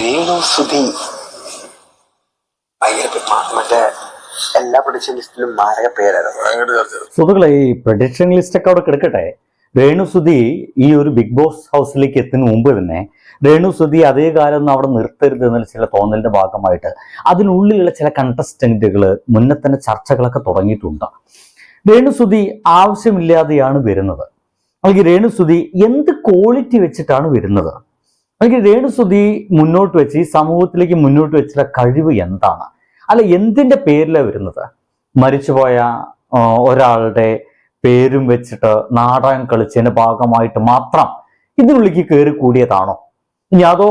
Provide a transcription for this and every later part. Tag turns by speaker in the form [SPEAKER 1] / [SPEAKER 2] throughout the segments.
[SPEAKER 1] രേണു സുധി ഭയങ്കര പെ- മ- മറ്റേ എല്ലാ പ്രൊഡിക്ഷൻ ലിസ്റ്റിലും മാരക പേരായിരുന്നു.
[SPEAKER 2] സുഹൃത്തുക്കളെ ഈ പ്രഡിക്ഷൻ ലിസ്റ്റ് ഒക്കെ അവിടെ കിടക്കട്ടെ. രേണുസുതി ഈ ഒരു ബിഗ് ബോസ് ഹൗസിലേക്ക് എത്തുന്ന മുമ്പ് തന്നെ രേണുസുതി അതേ കാലം ഒന്നും അവിടെ നിർത്തരുത് എന്നുള്ള ചില തോന്നലിന്റെ ഭാഗമായിട്ട് അതിനുള്ളിലുള്ള ചില കണ്ടസ്റ്റന്റുകൾ മുന്നേ തന്നെ ചർച്ചകളൊക്കെ തുടങ്ങിയിട്ടുണ്ട്. രേണുസുതി ആവശ്യമില്ലാതെയാണ് വരുന്നത്. അല്ലെങ്കിൽ രേണുസുതി എന്ത് ക്വാളിറ്റി വെച്ചിട്ടാണ് വരുന്നത്? അല്ലെങ്കിൽ രേണുസുതി മുന്നോട്ട് വെച്ച് ഈ സമൂഹത്തിലേക്ക് മുന്നോട്ട് വെച്ചിട്ടുള്ള കഴിവ് എന്താണ്? അല്ല എന്തിന്റെ പേരിലാണ് വരുന്നത്? മരിച്ചുപോയ ഒരാളുടെ പേരും വെച്ചിട്ട് നാടകം കളിച്ചതിന്റെ ഭാഗമായിട്ട് മാത്രം ഇതിനുള്ളിലേക്ക് കയറി കൂടിയതാണോ? ഇനി അതോ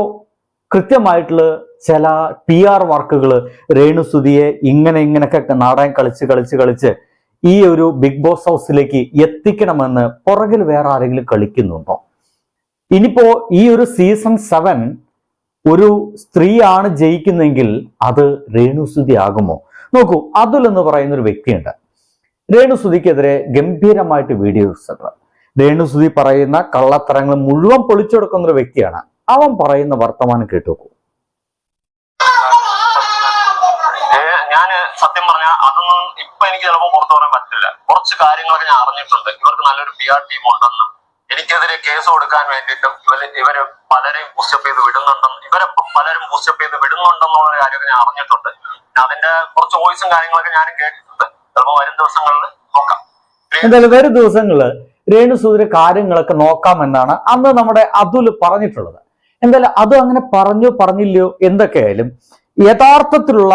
[SPEAKER 2] കൃത്യമായിട്ടുള്ള ചില പി ആർ വർക്കുകൾ രേണുസുതിയെ ഇങ്ങനെ ഇങ്ങനെയൊക്കെ നാടകം കളിച്ച് കളിച്ച് കളിച്ച് ഈ ഒരു ബിഗ് ബോസ് ഹൗസിലേക്ക് എത്തിക്കണമെന്ന് പുറകിൽ വേറെ ആരെങ്കിലും കളിക്കുന്നുണ്ടോ? ഇനിയിപ്പോ ഈ ഒരു സീസൺ സെവൻ ഒരു സ്ത്രീയാണ് ജയിക്കുന്നെങ്കിൽ അത് രേണുസുതി ആകുമോ? നോക്കൂ അതുൽ എന്ന് പറയുന്ന ഒരു വ്യക്തിയുണ്ട്. രേണുസുതിക്കെതിരെ ഗംഭീരമായിട്ട് വീഡിയോസ് ഉണ്ട് രേണുസുതി പറയുന്ന കള്ളത്തരങ്ങൾ മുഴുവൻ പൊളിച്ചെടുക്കുന്ന ഒരു വ്യക്തിയാണ്. അവൻ പറയുന്ന വർത്തമാനം കേട്ടു നോക്കൂ
[SPEAKER 3] ഞാൻ സത്യം പറഞ്ഞ അതൊന്നും ഇപ്പൊ എനിക്ക് ചിലപ്പോൾ പുറത്തു പറയാൻ പറ്റില്ല. കുറച്ച് കാര്യങ്ങളൊക്കെ ഞാൻ അറിഞ്ഞിട്ടുണ്ട്. ഇവർക്ക് നല്ലൊരു പി ആർ ടീം ഉണ്ടെന്നും. എനിക്കെതിരെ കേസ് കൊടുക്കാൻ വേണ്ടിയിട്ടും ഇവർ ഇവർ പലരെയും ബൂസ്റ്റപ്പ് ചെയ്ത് വിടുന്നുണ്ടെന്ന് ഇവരെ പലരും ബൂസ്റ്റപ്പ് ചെയ്ത് വിടുന്നുണ്ടെന്നുള്ള കാര്യമൊക്കെ ഞാൻ അറിഞ്ഞിട്ടുണ്ട്. അതിന്റെ കുറച്ച് വോയിസും കാര്യങ്ങളൊക്കെ ഞാനും കേട്ടിട്ടുണ്ട്. ചിലപ്പോൾ വരും ദിവസങ്ങളിൽ നോക്കാം.
[SPEAKER 2] എന്തായാലും വരും ദിവസങ്ങൾ രേണുസുതിയുടെ കാര്യങ്ങളൊക്കെ നോക്കാമെന്നാണ് അന്ന് നമ്മുടെ അതുൽ പറഞ്ഞിട്ടുള്ളത്. എന്തായാലും അതും അങ്ങനെ പറഞ്ഞോ പറഞ്ഞില്ലയോ എന്തൊക്കെയായാലും യഥാർത്ഥത്തിലുള്ള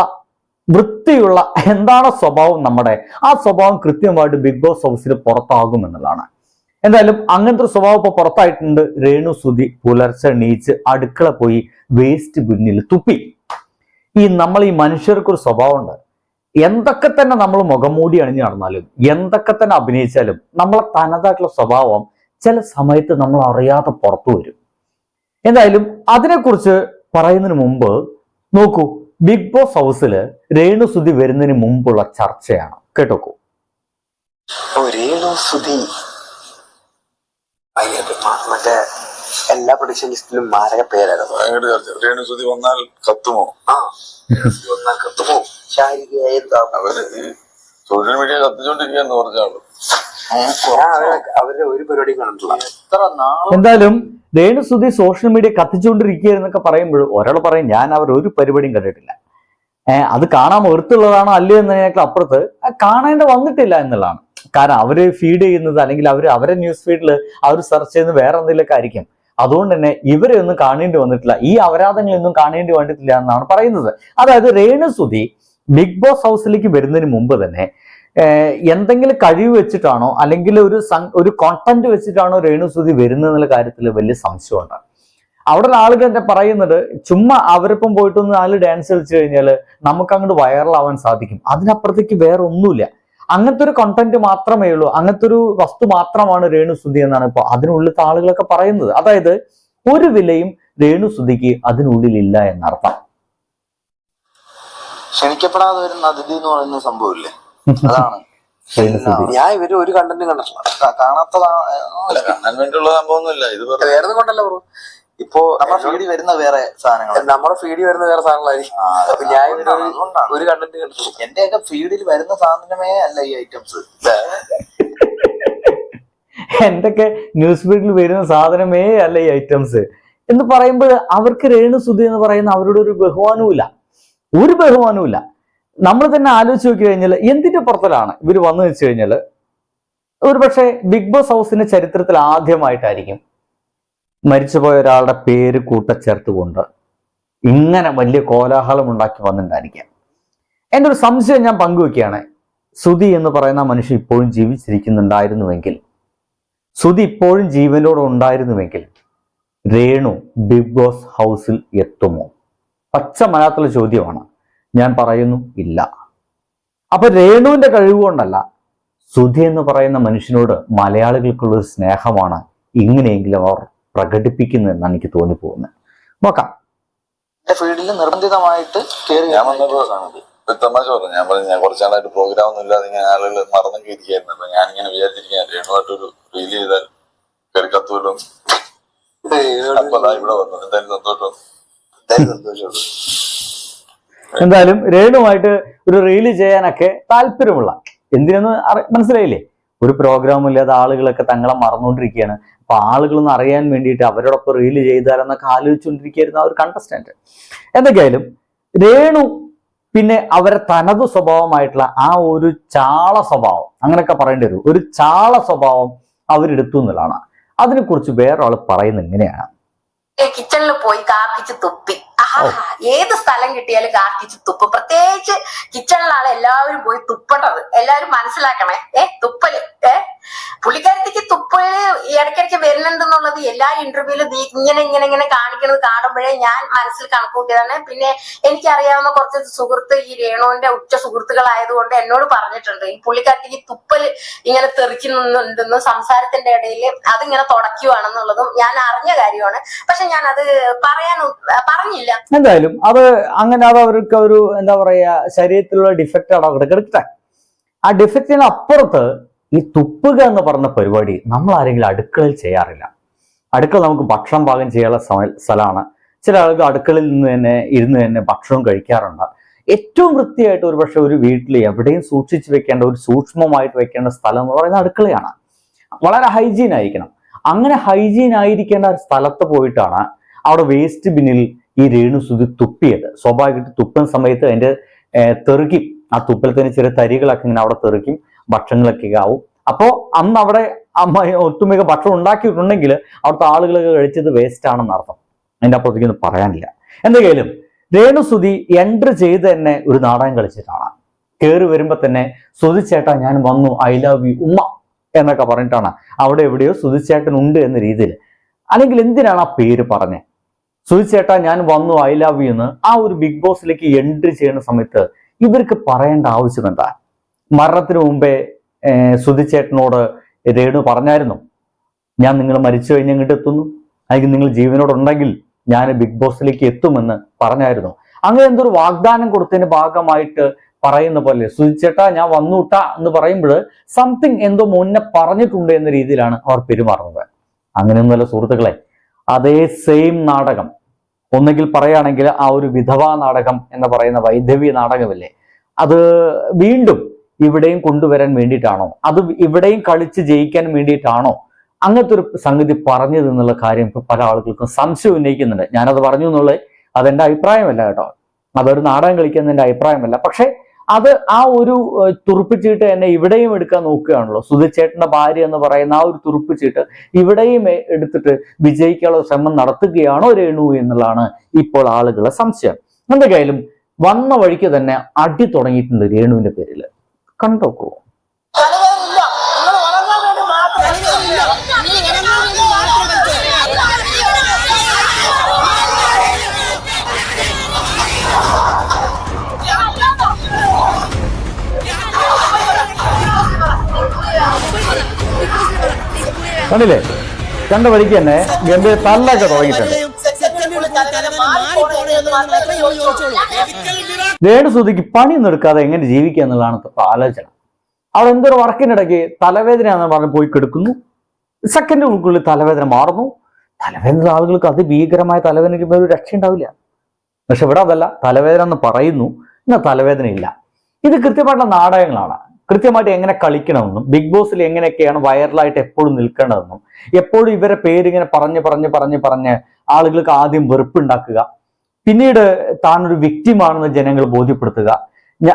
[SPEAKER 2] വൃത്തിയുള്ള എന്താണ് സ്വഭാവം നമ്മുടെ ആ സ്വഭാവം കൃത്യമായിട്ട് ബിഗ് ബോസ് ഹൗസിൽ പുറത്താകും എന്നുള്ളതാണ്. എന്തായാലും അങ്ങനത്തെ ഒരു സ്വഭാവം ഇപ്പൊ പുറത്തായിട്ടുണ്ട്. രേണു സുധി പുലർച്ചെ എണീച്ച് അടുക്കള പോയി വേസ്റ്റ് ബിന്നിൽ തുപ്പി. ഈ നമ്മൾ ഈ മനുഷ്യർക്കൊരു സ്വഭാവമുണ്ട്. എന്തൊക്കെ തന്നെ നമ്മൾ മുഖംമൂടി അണിഞ്ഞു നടന്നാലും എന്തൊക്കെ തന്നെ അഭിനയിച്ചാലും നമ്മളെ തനതായിട്ടുള്ള സ്വഭാവം ചില സമയത്ത് നമ്മൾ അറിയാതെ പുറത്തു വരും. എന്തായാലും അതിനെക്കുറിച്ച് പറയുന്നതിന് മുമ്പ് നോക്കൂ ബിഗ് ബോസ് ഹൗസിൽ രേണുസുതി വരുന്നതിന് മുമ്പുള്ള ചർച്ചയാണ്. കേട്ടോക്കൂ.
[SPEAKER 1] ഓ രേണു സുധി ഭയങ്കര പെ- മ- മറ്റേ എല്ലാ പ്രൊഡിക്ഷൻ ലിസ്റ്റിലും മാരക പേരായിരുന്നു
[SPEAKER 4] ഭയങ്കര ചർച്ച. രേണു വന്നാൽ കത്തുമോ?
[SPEAKER 1] ആ. വന്നാൽ കത്തുമോ? ശാരീരികമായ
[SPEAKER 4] അവർ ഈ സോഷ്യൽ മീഡിയ കത്തിച്ചോണ്ടിരിക്കാന്ന്
[SPEAKER 1] പറഞ്ഞാൾ. അവരുടെ ഒരു പരിപാടി കണ്ടിട്ടില്ല
[SPEAKER 3] എത്ര നാൾ
[SPEAKER 2] എന്തായാലും രേണുസുതി സോഷ്യൽ മീഡിയ കത്തിച്ചുകൊണ്ടിരിക്കുകയെന്നൊക്കെ പറയുമ്പോൾ ഒരാൾ പറയും ഞാൻ അവർ ഒരു പരിപാടിയും കണ്ടിട്ടില്ല. ഏഹ് അത് കാണാൻ വെറുത്തുള്ളതാണോ അല്ലയോ എന്നതിനേക്കാൾ അപ്പുറത്ത് കാണേണ്ട വന്നിട്ടില്ല എന്നുള്ളതാണ്. കാരണം അവർ ഫീഡ് ചെയ്യുന്നത് അല്ലെങ്കിൽ അവർ അവരെ ന്യൂസ് ഫീഡിൽ അവർ സെർച്ച് ചെയ്യുന്നത് വേറെ എന്തെങ്കിലുമൊക്കെ ആയിരിക്കും. അതുകൊണ്ട് തന്നെ ഇവരെ ഒന്നും കാണേണ്ടി വന്നിട്ടില്ല. ഈ അപരാധങ്ങളൊന്നും കാണേണ്ടി വന്നിട്ടില്ല എന്നാണ് പറയുന്നത്. അതായത് രേണുസുതി ബിഗ് ബോസ് ഹൗസിലേക്ക് വരുന്നതിന് മുമ്പ് തന്നെ എന്തെങ്കിലും കഴിവ് വെച്ചിട്ടാണോ അല്ലെങ്കിൽ ഒരു ഒരു കോണ്ടന്റ് വെച്ചിട്ടാണോ രേണുസുതി വരുന്നത് എന്നുള്ള കാര്യത്തിൽ വലിയ സംശയമുണ്ട്. അവിടെ ആളുകൾ എന്നെ പറയുന്നത് ചുമ്മാ അവരിപ്പം പോയിട്ടൊന്ന് നാല് ഡാൻസ് കളിച്ചു കഴിഞ്ഞാൽ നമുക്ക് അങ്ങോട്ട് വൈറലാവാൻ സാധിക്കും. അതിനപ്പുറത്തേക്ക് വേറെ ഒന്നുമില്ല അങ്ങനത്തെ ഒരു കണ്ടന്റ് മാത്രമേ ഉള്ളൂ. അങ്ങനത്തെ ഒരു വസ്തു മാത്രമാണ് രേണുസുതി എന്നാണ് ഇപ്പോൾ അതിനുള്ളിലത്തെ ആളുകളൊക്കെ പറയുന്നത്. അതായത് ഒരു വിലയും രേണുസുതിക്ക് അതിനുള്ളിലില്ല എന്നർത്ഥം.
[SPEAKER 5] ക്ഷണിക്കപ്പെടാതെ വരുന്ന അതിഥി എന്ന് പറയുന്ന സംഭവമില്ലേ? അതാണ്.
[SPEAKER 1] ഞാൻ ഇവർ ഒരു കണ്ടന്റ് കണ്ടിട്ടില്ല.
[SPEAKER 4] കാണാത്തതാണ് കാണാൻ വേണ്ടിയുള്ള സംഭവമൊന്നുമില്ല. ഇത് വെറുതെ
[SPEAKER 1] വേറെ കൊണ്ടല്ല ബ്രോ. ഇപ്പോ
[SPEAKER 5] നമ്മുടെ ഫീഡിൽ വരുന്ന വേറെ സാധനങ്ങൾ
[SPEAKER 1] നമ്മുടെ ഫീഡിൽ വരുന്ന വേറെ സാധനങ്ങളായിരിക്കും. ഞാൻ ഒരു- കണ്ടന്റ് കണ്ടിട്ടില്ല.
[SPEAKER 5] എന്റെയൊക്കെ ഫീഡിൽ വരുന്ന സാധനമേ അല്ല ഈ ഐറ്റംസ്
[SPEAKER 2] എന്തൊക്കെ ന്യൂസ് ഫീഡിൽ വരുന്ന സാധനമേ അല്ല ഈ ഐറ്റംസ് എന്ന് പറയുമ്പോൾ അവർക്ക് രേണുസുതി എന്ന് പറയുന്ന അവരുടെ ഒരു ബഹുമാനവുമില്ല. ഒരു ബഹുമാനവുമില്ല. നമ്മൾ തന്നെ ആലോചിച്ച് നോക്കി കഴിഞ്ഞാൽ എന്തിന്റെ പുറത്തിലാണ് ഇവർ വന്നു വെച്ച് കഴിഞ്ഞാൽ ഒരു പക്ഷേ ബിഗ് ബോസ് ഹൗസിന്റെ ചരിത്രത്തിൽ ആദ്യമായിട്ടായിരിക്കും. മരിച്ചുപോയ ഒരാളുടെ പേര് കൂട്ടച്ചേർത്തുകൊണ്ട് ഇങ്ങനെ വലിയ കോലാഹലം ഉണ്ടാക്കി വന്നിട്ടുണ്ടായിരിക്കാം. എന്റെ ഒരു സംശയം ഞാൻ പങ്കുവെക്കുകയാണ്. സുധി എന്ന് പറയുന്ന മനുഷ്യൻ ഇപ്പോഴും ജീവിച്ചിരിക്കുന്നുണ്ടായിരുന്നുവെങ്കിൽ സുധി ഇപ്പോഴും ജീവനോടെ ഉണ്ടായിരുന്നുവെങ്കിൽ രേണു ബിഗ് ബോസ് ഹൗസിൽ എത്തുമോ? പച്ച മലയാളത്തിലെ ചോദ്യമാണ്. ഞാൻ പറയുന്നു ഇല്ല. അപ്പൊ രേണുവിന്റെ കഴിവുകൊണ്ടല്ല സുധി എന്ന് പറയുന്ന മനുഷ്യനോട് മലയാളികൾക്കുള്ള ഒരു സ്നേഹമാണ് ഇങ്ങനെയെങ്കിലും അവർ പ്രകടിപ്പിക്കുന്നത് എന്നാണ് എനിക്ക് തോന്നിപ്പോകുന്നത്. നോക്കാം.
[SPEAKER 5] ഫീൽഡിൽ നിർബന്ധിതമായിട്ട് കയറി
[SPEAKER 4] ഞാൻ
[SPEAKER 5] വരുന്ന
[SPEAKER 4] വന്നപ്പോ
[SPEAKER 5] items ആണിത്.
[SPEAKER 4] ഒരു തമാശ പറഞ്ഞു ഞാൻ പറഞ്ഞു ഞാൻ കുറച്ച് നാളായിട്ട് പ്രോഗ്രാം ഒന്നും ഇല്ലാതെ ഇങ്ങനെ ആളുകൾ മറന്നൊക്കെ ഇരിക്കായിരുന്നു അപ്പൊ ഞാനിങ്ങനെ വിചാരിച്ചിരിക്കാൻ രേണുമായിട്ടൊരു റീൽ ചെയ്താൽ കയറി കത്തുമല്ലോ. ഇവിടെ വന്നു. എന്തായാലും സന്തോഷം.
[SPEAKER 5] എന്തായാലും സന്തോഷമുള്ളൂ.
[SPEAKER 2] എന്തായാലും രേണുമായിട്ട് ഒരു റീൽ ചെയ്യാനൊക്കെ താല്പര്യമുള്ള എന്തിനെന്ന് അറി- മനസ്സിലായില്ലേ? ഒരു പ്രോഗ്രാം ഇല്ലാതെ ആളുകളൊക്കെ തങ്ങളെ മറന്നുകൊണ്ടിരിക്കുകയാണ്. അപ്പൊ ആളുകളൊന്ന് അറിയാൻ വേണ്ടിയിട്ട് അവരോടൊപ്പം റീൽ ചെയ്താലെന്നൊക്കെ ആലോചിച്ചുകൊണ്ടിരിക്കുകയായിരുന്നു ആ ഒരു കണ്ടസ്റ്റന്റ് എന്തൊക്കെയായാലും രേണു പിന്നെ അവരെ തനത് സ്വഭാവമായിട്ടുള്ള ആ ഒരു ചാള സ്വഭാവം അങ്ങനെയൊക്കെ പറയേണ്ടി വരും. ഒരു ചാള സ്വഭാവം അവരെടുത്തു എന്നുള്ളതാണ്. അതിനെക്കുറിച്ച് വേറൊരാൾ പറയുന്നത് ഇങ്ങനെയാണ്.
[SPEAKER 6] കിച്ചണിൽ പോയി കാർത്തിച്ച് തുപ്പി. ഏത് സ്ഥലം കിട്ടിയാലും കാർത്തിച്ച് തുപ്പും. പ്രത്യേകിച്ച് കിച്ചണിലാണ് എല്ലാവരും പോയി തുപ്പണ്ടത് എല്ലാവരും മനസ്സിലാക്കണേ. ഏ തുപ്പൽ. ഏ പുള്ളിക്കാരത്തേക്ക് തുപ്പൽ ഇടയ്ക്കിടയ്ക്ക് വരുന്നുണ്ടെന്നുള്ളത് എല്ലാ ഇന്റർവ്യൂവിലും ഇങ്ങനെ ഇങ്ങനെ ഇങ്ങനെ കാണിക്കുന്നത് കാണുമ്പോഴേ ഞാൻ മനസ്സിൽ കണക്കൂട്ടിയതാണ്. പിന്നെ എനിക്കറിയാവുന്ന കുറച്ച് സുഹൃത്ത് ഈ രേണുവിന്റെ ഉച്ച സുഹൃത്തുക്കളായതുകൊണ്ട് എന്നോട് പറഞ്ഞിട്ടുണ്ട്. ഈ പുള്ളിക്കാരത്തേക്ക് തുപ്പൽ ഇങ്ങനെ തെറിക്കുന്നുണ്ടെന്ന് സംസാരത്തിന്റെ ഇടയിൽ അതിങ്ങനെ തുടയ്ക്കുവാണെന്നുള്ളതും ഞാൻ അറിഞ്ഞ കാര്യമാണ്. പക്ഷെ ഞാൻ അത് പറയാൻ പറഞ്ഞില്ല.
[SPEAKER 2] എന്തായാലും അത് അങ്ങനെ അത് അവർക്ക് ഒരു എന്താ പറയാ ശരീരത്തിലുള്ള ഡിഫക്റ്റ് ആണ് കിടക്കട്ടെ ആ ഡിഫക്റ്റിന് അപ്പുറത്ത് ഈ തുപ്പുക എന്ന് പറഞ്ഞ പരിപാടി നമ്മൾ ആരെങ്കിലും അടുക്കളയിൽ ചെയ്യാറില്ല. അടുക്കള നമുക്ക് ഭക്ഷണം പാകം ചെയ്യാനുള്ള സ്ഥലമാണ്. ചില ആളുകൾ അടുക്കളയിൽ നിന്ന് തന്നെ ഇരുന്ന് തന്നെ ഭക്ഷണം കഴിക്കാറുണ്ട്. ഏറ്റവും വൃത്തിയായിട്ട് ഒരു പക്ഷെ ഒരു വീട്ടിൽ എവിടെയും സൂക്ഷിച്ചു വെക്കേണ്ട ഒരു സൂക്ഷ്മമായിട്ട് വെക്കേണ്ട സ്ഥലം എന്ന് പറയുന്നത് അടുക്കളയാണ്. വളരെ ഹൈജീൻ ആയിരിക്കണം. അങ്ങനെ ഹൈജീൻ ആയിരിക്കേണ്ട ഒരു സ്ഥലത്ത് പോയിട്ടാണ് അവിടെ വേസ്റ്റ് ബിന്നിൽ ഈ രേണുസുതി തുപ്പിയത്. സ്വാഭാവികമായിട്ട് തുപ്പുന്ന സമയത്ത് അതിന്റെ തെറുക്കും ആ തുപ്പിൽ തന്നെ ചെറിയ തരികളൊക്കെ ഇങ്ങനെ അവിടെ തെറിക്കും ഭക്ഷണങ്ങളൊക്കെ ആവും. അപ്പോ അന്ന് അവിടെ ഒട്ടുമിക്ക ഭക്ഷണം ഉണ്ടാക്കിയിട്ടുണ്ടെങ്കിൽ അവിടുത്തെ ആളുകളൊക്കെ കഴിച്ചത് വേസ്റ്റ് ആണെന്ന് അർത്ഥം. അതിന്റെ അപ്പുറത്തേക്കൊന്നും പറയാനില്ല. എന്തെങ്കിലും രേണുസുതി എൻട്രി ചെയ്ത് തന്നെ ഒരു നാടകം കളിച്ചിട്ടാണ് കയറി വരുമ്പോൾ തന്നെ സുതിച്ചേട്ടാ ഞാൻ വന്നു ഐ ലവ് യു ഉമ്മ എന്നൊക്കെ പറഞ്ഞിട്ടാണ്. അവിടെ എവിടെയോ സുതിച്ചേട്ടൻ ഉണ്ട് എന്ന രീതിയിൽ. അല്ലെങ്കിൽ എന്തിനാണ് ആ പേര് പറഞ്ഞത് സുതിച്ചേട്ടാ ഞാൻ വന്നു ഐ ലവ് യു എന്ന് ആ ഒരു ബിഗ് ബോസിലേക്ക് എൻട്രി ചെയ്യുന്ന സമയത്ത് ഇവർക്ക് പറയേണ്ട ആവശ്യം എന്താ? മരണത്തിന് മുമ്പേ സുധിച്ചേട്ടനോട് രേണു പറഞ്ഞായിരുന്നു ഞാൻ നിങ്ങൾ മരിച്ചു കഴിഞ്ഞ് ഇങ്ങോട്ട് എത്തുന്നു. അല്ലെങ്കിൽ നിങ്ങൾ ജീവനോടുണ്ടെങ്കിൽ ഞാൻ ബിഗ് ബോസിലേക്ക് എത്തുമെന്ന് പറഞ്ഞായിരുന്നു. അങ്ങനെ എന്തൊരു വാഗ്ദാനം കൊടുത്തതിന്റെ ഭാഗമായിട്ട് പറയുന്ന പോലെ സുതിച്ചേട്ടാ ഞാൻ വന്നുട്ടാ എന്ന് പറയുമ്പോൾ സംതിങ് എന്തോ മുന്നേ പറഞ്ഞിട്ടുണ്ട് എന്ന രീതിയിലാണ് അവർ പെരുമാറുന്നത്. അങ്ങനെയൊന്നുമല്ല സുഹൃത്തുക്കളെ അതേ സെയിം നാടകം. ഒന്നുകിൽ പറയുകയാണെങ്കിൽ ആ ഒരു വിധവാ നാടകം എന്ന് പറയുന്ന വൈധവ്യ നാടകമില്ലേ? അത് വീണ്ടും ഇവിടെയും കൊണ്ടുവരാൻ വേണ്ടിയിട്ടാണോ? അത് ഇവിടെയും കളിച്ച് ജയിക്കാൻ വേണ്ടിയിട്ടാണോ? അങ്ങനത്തെ ഒരു സംഗതി പറഞ്ഞത് എന്നുള്ള കാര്യം ഇപ്പൊ പല ആളുകൾക്കും സംശയം ഉന്നയിക്കുന്നുണ്ട്. ഞാനത് പറഞ്ഞു എന്നുള്ളത് അതെന്റെ അഭിപ്രായമല്ല കേട്ടോ. അതൊരു നാടകം കളിക്കുന്നതിന്റെ അഭിപ്രായമല്ല. പക്ഷെ അത് ആ ഒരു തുറുപ്പിച്ചീട്ട് എന്നെ ഇവിടെയും എടുക്കാൻ നോക്കുകയാണല്ലോ. സുധിച്ചേട്ടന്റെ ഭാര്യ എന്ന് പറയുന്ന ആ ഒരു തുറുപ്പിച്ചീട്ട് ഇവിടെയും എടുത്തിട്ട് വിജയിക്കാനുള്ള ശ്രമം നടത്തുകയാണോ രേണു എന്നുള്ളതാണ് ഇപ്പോൾ ആളുകളുടെ സംശയം. എന്തൊക്കെയായാലും വന്ന വഴിക്ക് തന്നെ അടി തുടങ്ങിയിട്ടുണ്ട് രേണുവിന്റെ പേരിൽ. കണ്ടോക്കൂ. കണ്ടില്ലേ? കണ്ട വഴിക്ക് തന്നെ ഗംഭീര തല്ലൊക്കെ തുടങ്ങിയിട്ടുണ്ട്. രേണു സുധിക്ക് പണിയൊന്നും എടുക്കാതെ എങ്ങനെ ജീവിക്കുക എന്നുള്ളതാണ് ആലോചന. അവൾ എന്തൊരു വർക്കിനിടയ്ക്ക് തലവേദന എന്ന് പറഞ്ഞ് പോയി കിടക്കുന്നു. സെക്കൻഡുകൾക്കുള്ളിൽ തലവേദന മാറുന്നു. തലവേദന ആളുകൾക്ക് അതിഭീകരമായ തലവേദനയ്ക്ക് ഒരു രക്ഷ ഉണ്ടാവില്ല പക്ഷെ ഇവിടെ അതല്ല തലവേദന എന്ന് പറയുന്നു. എന്നാൽ തലവേദന ഇല്ല ഇത് കൃത്യമായിട്ടുള്ള നാടകങ്ങളാണ്. കൃത്യമായിട്ട് എങ്ങനെ കളിക്കണമെന്നും ബിഗ് ബോസിൽ എങ്ങനെയൊക്കെയാണ് വൈറലായിട്ട് എപ്പോഴും നിൽക്കേണ്ടതെന്നും എപ്പോഴും ഇവരെ പേരിങ്ങനെ പറഞ്ഞ് പറഞ്ഞ് പറഞ്ഞ് പറഞ്ഞ് ആളുകൾക്ക് ആദ്യം വെറുപ്പുണ്ടാക്കുക. പിന്നീട് താൻ ഒരു വ്യക്തിമാണെന്ന് ജനങ്ങൾ ബോധ്യപ്പെടുത്തുക.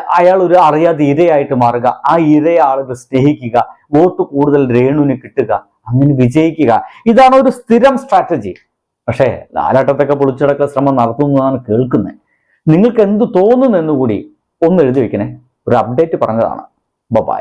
[SPEAKER 2] അയാൾ ഒരു അറിയാതെ ഇരയായിട്ട് മാറുക. ആ ഇരയെ ആളുകൾ സ്നേഹിക്കുക. വോട്ട് കൂടുതൽ രേണുവിന് കിട്ടുക. അങ്ങനെ വിജയിക്കുക. ഇതാണ് ഒരു സ്ഥിരം സ്ട്രാറ്റജി. പക്ഷേ നാലാട്ടത്തൊക്കെ പൊളിച്ചടക്ക ശ്രമം നടത്തുന്നതാണ് കേൾക്കുന്നത് നിങ്ങൾക്ക് എന്ത് തോന്നുന്നു എന്നുകൂടി ഒന്ന് എഴുതി വെക്കണേ. ഒരു അപ്ഡേറ്റ് പറഞ്ഞതാണ്. ബബായ്